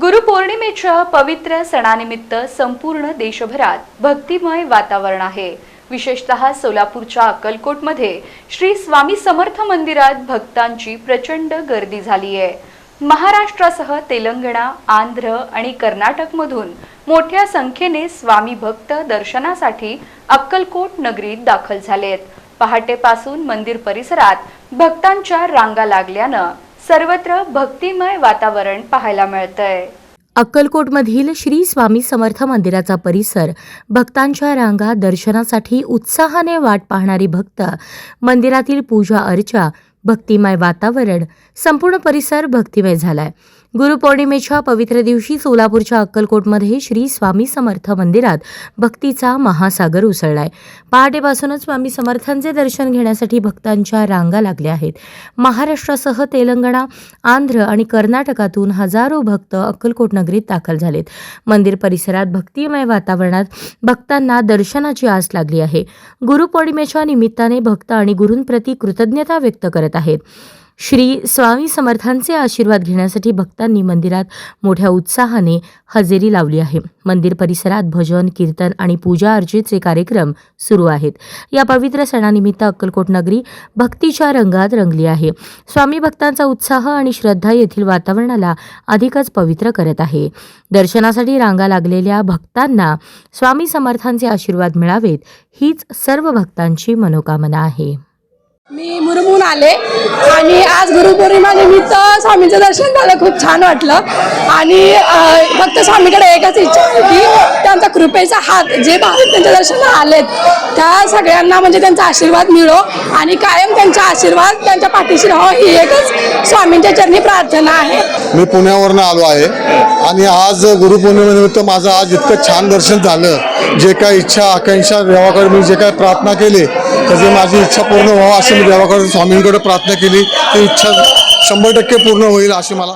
गुरुपौर्णिमेच्या पवित्र सणानिमित्त संपूर्ण देशभरात भक्तिमय वातावरण आहे. विशेषतः सोलापूरच्या अक्कलकोटमध्ये श्री स्वामी समर्थ मंदिरात भक्तांची प्रचंड गर्दी झाली आहे महाराष्ट्रासह तेलंगणा आंध्र आणि कर्नाटकमधून मोठ्या संख्येने स्वामी भक्त दर्शनासाठी अक्कलकोट नगरीत दाखल झालेत. पहाटेपासून मंदिर परिसरात भक्तांच्या रांगा लागल्यानं सर्वत्र भक्तिमय वातावरण पाहायला मिळतंय. अक्कलकोटमधील श्री स्वामी समर्थ मंदिराचा परिसर भक्तांच्या रांगा दर्शनासाठी उत्साहाने वाट पाहणारी भक्त मंदिरातील पूजा अर्चा भक्तिमय वातावरण संपूर्ण परिसर भक्तिमय झालाय. गुरुपौर्णिमेच्या पवित्र दिवशी सोलापूरच्या अक्कलकोटमध्ये श्री स्वामी समर्थ मंदिरात भक्तीचा महासागर उसळलाय. पहाटेपासूनच स्वामी समर्थांचे दर्शन घेण्यासाठी भक्तांच्या रांगा लागल्या आहेत. महाराष्ट्रासह तेलंगणा आंध्र आणि कर्नाटकातून हजारो भक्त अक्कलकोट नगरीत दाखल झालेत. मंदिर परिसरात भक्तिमय वातावरणात भक्तांना दर्शनाची आस लागली आहे. गुरुपौर्णिमेच्या निमित्ताने भक्त आणि गुरूंप्रती कृतज्ञता व्यक्त करत आहेत. श्री स्वामी समर्थांचे आशीर्वाद घेण्यासाठी भक्तांनी मंदिरात मोठ्या उत्साहाने हजेरी लावली आहे. मंदिर परिसरात भजन कीर्तन आणि पूजा अर्चेचे कार्यक्रम सुरू आहेत. या पवित्र सणानिमित्त अक्कलकोट नगरी भक्तीच्या रंगात रंगली आहे. स्वामी भक्तांचा उत्साह आणि श्रद्धा येथील वातावरणाला अधिकच पवित्र करत आहे. दर्शनासाठी रांगा लागलेल्या भक्तांना स्वामी समर्थांचे आशीर्वाद मिळावेत हीच सर्व भक्तांची मनोकामना आहे. मी मुरमून आले आणि आज गुरुपौर्णिमा निमित्त स्वामींचं दर्शन झालं खूप छान वाटलं. आणि फक्त स्वामीकडे एकच इच्छा आहे की त्यांचा कृपेचा हात जे भाविक त्यांच्या दर्शनाला आलेत त्या सगळ्यांना म्हणजे त्यांचा आशीर्वाद मिळो आणि कायम त्यांचा आशीर्वाद त्यांच्या पाठीशी राहो ही एकच स्वामींच्या चरणी प्रार्थना आहे. मी पुण्यावरनं आलो आहे आणि आज गुरुपौर्णिमेनिमित्त माझं आज इतकं छान दर्शन झालं. जे काय इच्छा आकांक्षा देवाकडे मी जे काय प्रार्थना केली त्याची माझी इच्छा पूर्ण व्हावं अशी मी देवाकडे स्वामींकडे प्रार्थना केली. ती इच्छा शंभर टक्के पूर्ण होईल अशी मला